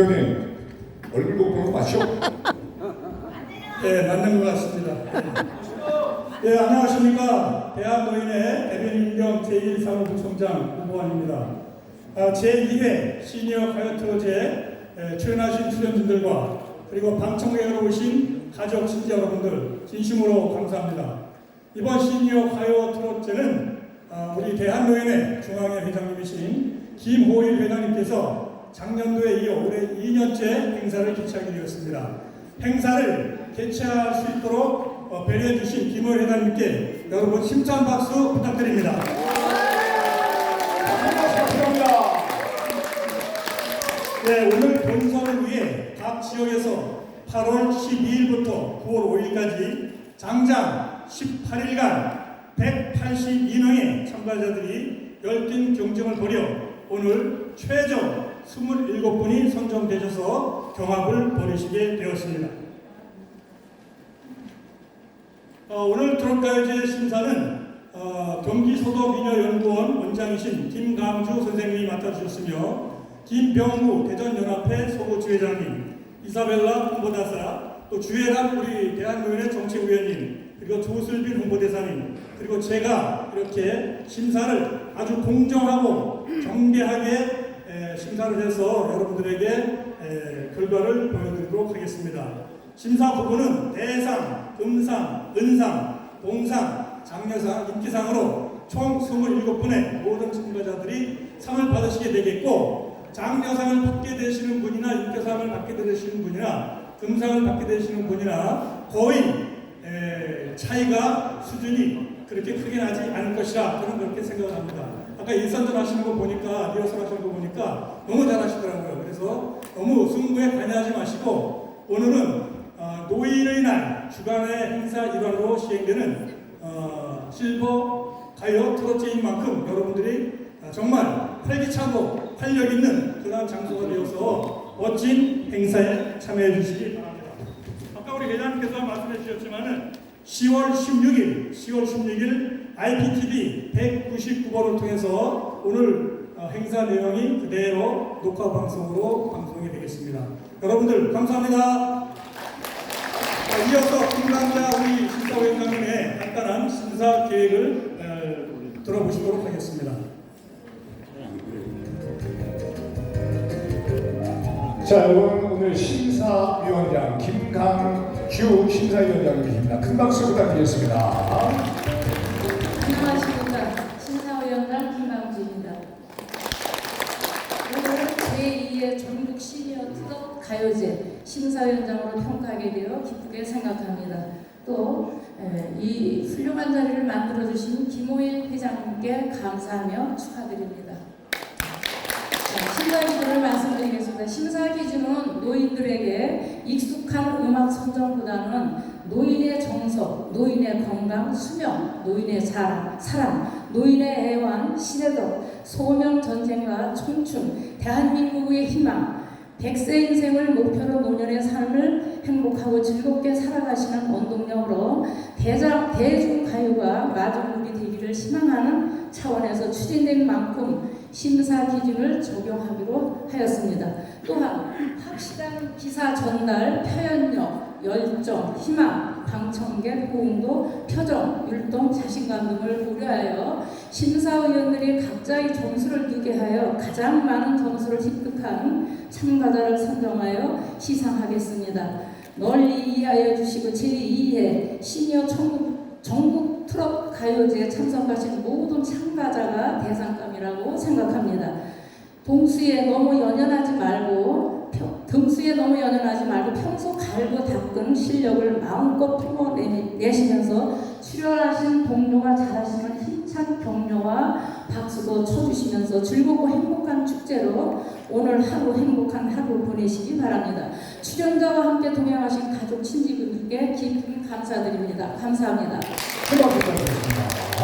대표님 얼굴 그런 거 맞죠? 네, 맞는 것 같습니다. 네, 안녕하십니까. 대한노인의 대변인 겸 제1사무부총장 후보환입니다. 아, 제2회 시니어 가요 트로즈에 에, 출연하신 출연진들과 그리고 방청객으로 오신 가족 친지 여러분들 진심으로 감사합니다. 이번 시니어 가요 트로트는 아, 우리 대한노인의 중앙회 회장님이신 김호일 회장님께서 작년도에 이어 올해 2년째 행사를 개최하게 되었습니다. 행사를 개최할 수 있도록 어, 배려해 주신 김호일 회장님께 여러분 힘찬 박수 부탁드립니다. 감사합니다. 네, 오늘 본선을 위해 각 지역에서 8월 12일부터 9월 5일까지 장장 18일간 182명의 참가자들이 열띤 경쟁을 벌여 오늘 최종 27분이 선정되셔서 경합을 벌이시게 되었습니다. 어, 오늘 트롯가요제 심사는 어, 경기소도미녀연구원 원장이신 김강주 선생님이 맡아주셨으며 김병무 대전연합회 소고주회장님, 이사벨라 홍보다사, 또 주혜람 우리 대한노인의 정책위원님, 그리고 조슬빈 홍보대사님, 그리고 제가 이렇게 심사를 아주 공정하고 정대하게 에, 심사를 해서 여러분들에게 에, 결과를 보여드리도록 하겠습니다. 심사 부분은 대상, 금상, 은상, 동상, 장려상, 인기상으로 총 27분의 모든 참가자들이 상을 받으시게 되겠고 장려상을 받게 되시는 분이나 인기상을 받게 되시는 분이나 금상을 받게 되시는 분이나 거의 에, 차이가 수준이 그렇게 크게 나지 않을 것이라 저는 그렇게 생각을 합니다. 아까 일선전 하시는 거 보니까 리허설 하시는 거 보니까 너무 잘하시더라고요. 그래서 너무 승부에 관여하지 마시고 오늘은 어, 노인의 날 주간의 행사 일환으로 시행되는 어, 실버 가요 트로트인 만큼 여러분들이 어, 정말 활기차고 활력 있는 그러한 장소가 되어서 멋진 행사에 참여해 주시기 바랍니다. 우리 회장님께서 말씀해 주셨지만은 10월 16일, 10월 16일 IPTV 199번을 통해서 오늘 어, 행사 내용이 그대로 녹화 방송으로 방송이 되겠습니다. 여러분들 감사합니다. 자, 이어서 김강자 우리 심사위원장님의 간단한 심사 계획을 어, 들어보시도록 하겠습니다. 자, 여러분 오늘 심사위원장 김강 주 심사위원장님입니다. 큰 박수 부탁드리겠습니다. 안녕하십니까. 신사위원장 김강주입니다. 오늘 제2의 전국 시니어 트롯 가요제 심사위원장으로 평가하게 되어 기쁘게 생각합니다. 또 이 훌륭한 자리를 만들어주신 김호일 회장님께 감사하며 축하드립니다. 자, 심사 기준을 말씀드리겠습니다. 심사 기준은 노인들에게 익숙한 음악 선정보다는 노인의 정서, 노인의 건강, 수명, 노인의 자, 사랑, 노인의 애완, 시대적, 소명 전쟁과 청춘, 대한민국의 희망, 백세 인생을 목표로 노년의 삶을 행복하고 즐겁게 살아가시는 원동력으로 대중가요가 마중물이 되기를 희망하는 차원에서 추진된 만큼 심사 기준을 적용하기로 하였습니다. 또한 확실한 기사 전달, 표현력, 열정, 희망, 방청객, 호응도, 표정, 율동, 자신감 등을 고려하여 심사위원들이 각자의 점수를 두게 하여 가장 많은 점수를 획득한 참가자를 선정하여 시상하겠습니다. 널리 이해하여 주시고 제2회 시니어 전국, 전국 트롯 가요제에 참석하신 모든 참가자가 대상 감이라고 생각합니다. 동수에 너무 연연하지 말고 평- 등수에 너무 연연하지 말고 평소 갈고 닦은 실력을 마음껏 풀어내시면서 출연하신 동료가 잘하시는 힘찬 격려와 박수도 쳐주시면서 즐겁고 행복한 축제로 오늘 하루 행복한 하루 보내시기 바랍니다. 출연자와 함께 동행하신 가족 친지분들께 깊은 감사드립니다. 감사합니다. 부탁드리겠습니다.